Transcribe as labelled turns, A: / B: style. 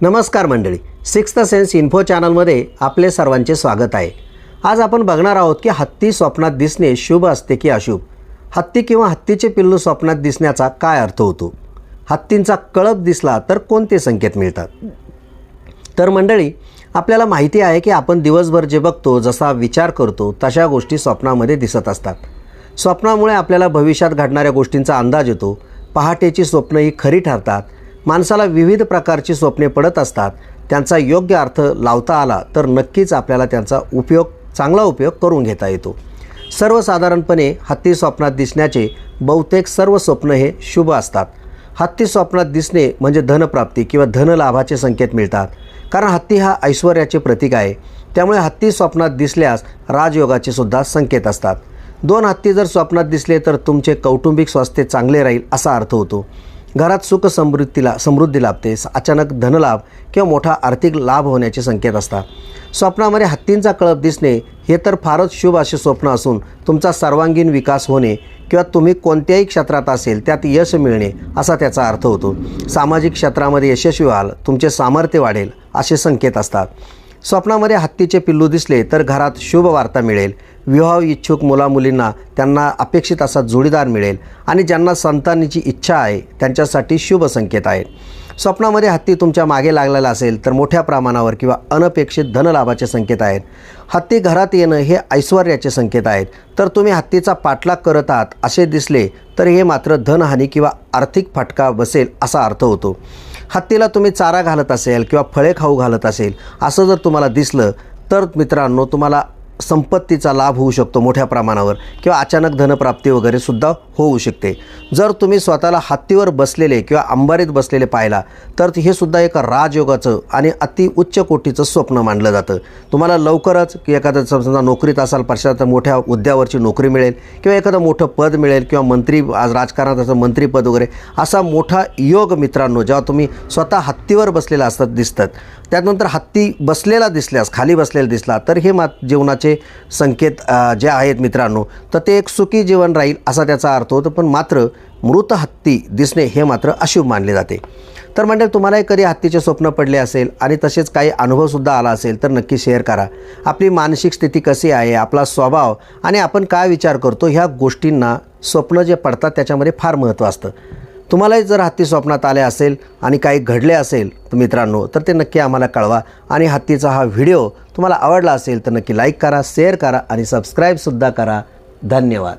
A: नमस्कार मंडळी sixth sense info चॅनलमध्ये आपले सर्वांचे स्वागत आहे. आज आपण बघणार आहोत की हत्ती स्वप्नात दिसणे शुभ असते की अशुभ? हत्ती किंवा हत्तीचे पिल्लू स्वप्नात दिसण्याचा काय अर्थ होतो? हत्तींचा कळप दिसला तर कोणते संकेत मिळतात? तर मंडळी आपल्याला माहिती आहे की आपण दिवसभर जे बघतो जसा विचार करतो तशा गोष्टी स्वप्नामध्ये दिसत असतात. स्वप्नामुळे आपल्याला भविष्यात घडणाऱ्या गोष्टींचा अंदाज येतो. पहाटेची स्वप्न ही खरी ठरतात. माणसाला विविध प्रकारची स्वप्ने पडत असतात त्यांचा योग्य अर्थ लावता आला तर नक्कीच आपल्याला त्यांचा उपयोग चांगला उपयोग करून घेता येतो. सर्वसाधारणपणे हत्ती स्वप्नात दिसण्याचे बहुतेक सर्व स्वप्न हे शुभ असतात. हत्ती स्वप्नात दिसणे म्हणजे धनप्राप्ती किंवा धनलाभाचे संकेत मिळतात. कारण हत्ती हा ऐश्वर्याचे प्रतीक आहे. त्यामुळे हत्ती स्वप्नात दिसल्यास राजयोगाचे सुद्धा संकेत असतात. दोन हत्ती जर स्वप्नात दिसले तर तुमचे कौटुंबिक स्वास्थ्य चांगले राहील असा अर्थ होतो. घरात सुख समृद्धीला समृद्धी लाभते. अचानक धनलाभ किंवा मोठा आर्थिक लाभ होण्याचे संकेत असतात. स्वप्नामध्ये हत्तींचा कळप दिसणे हे तर फारच शुभ असे स्वप्न असून तुमचा सर्वांगीण विकास होणे किंवा तुम्ही कोणत्याही क्षेत्रात असेल त्यात यश मिळणे असा त्याचा अर्थ होतो. सामाजिक क्षेत्रामध्ये यशस्वी व्हाल तुमचे सामर्थ्य वाढेल असे संकेत असतात. स्वप्नामध्ये हत्तीचे पिल्लू दिसले तर घरात शुभ वार्ता मिळेल. विवाह इच्छुक मुलामुलींना त्यांना अपेक्षित असा जोडीदार मिळेल आणि ज्यांना संतानाची इच्छा आहे त्यांच्यासाठी शुभ संकेत आहेत स्वप्नामध्ये हत्ती तुमच्या मागे लागलेला असेल तर मोठ्या प्रमाणावर किंवा अनपेक्षित धनलाभाचे संकेत आहेत. हत्ती घरात येणं हे ऐश्वर्याचे संकेत आहेत. तर तुम्ही हत्तीचा पाठलाग करत आहात असे दिसले तर हे मात्र धनहानी किंवा आर्थिक फटका बसेल असा अर्थ होतो. हत्तीला तुम्ही चारा घालत असेल किंवा फळे खाऊ घालत असेल असं जर तुम्हाला दिसलं तर मित्रांनो तुम्हाला संपत्तीचा लाभ होऊ शकतो मोठ्या प्रमाणावर किंवा अचानक धनप्राप्ती वगैरे सुद्धा होऊ शकते. जर तुम्ही स्वतःला हत्तीवर बसलेले किंवा अंबारीत बसलेले पाहिला तर हे सुद्धा एका राजयोगाचं आणि अति उच्च कोटीचं स्वप्न मानलं जातं. तुम्हाला लवकरच की एखादं समजा नोकरीत असाल पश्चात मोठ्या हुद्द्यावरची नोकरी मिळेल किंवा एखादं मोठं पद मिळेल किंवा मंत्री आज राजकारणात असं मंत्रीपद वगैरे असा मोठा योग मित्रांनो जेव्हा तुम्ही स्वतः हत्तीवर बसलेला असतात दिसतात. त्यानंतर हत्ती बसलेला दिसल्यास खाली बसलेला दिसला तर हे मात जीवनाचे संकेत जे आहेत मित्रांनो तर ते एक सुखी जीवन राहील असा त्याचा अर्थ होतो. पण मात्र मृत हत्ती दिसणे हे मात्र अशुभ मानले जाते. तर म्हणजे तुम्हालाही कधी हत्तीचे स्वप्न पडले असेल आणि तसेच काही अनुभवसुद्धा आला असेल तर नक्की शेअर करा. आपली मानसिक स्थिती कशी आहे आपला स्वभाव आणि आपण काय विचार करतो ह्या गोष्टींना स्वप्न जे पडतात त्याच्यामध्ये फार महत्त्व असतं. तुम्हालाही जर हत्ती स्वप्नात आले असेल आणि काही घडले असेल तर मित्रांनो तर ते नक्की आम्हाला कळवा. आणि हत्तीचा हा व्हिडिओ तुम्हाला आवडला असेल तर नक्की लाईक करा शेअर करा आणि सबस्क्राईबसुद्धा करा. धन्यवाद.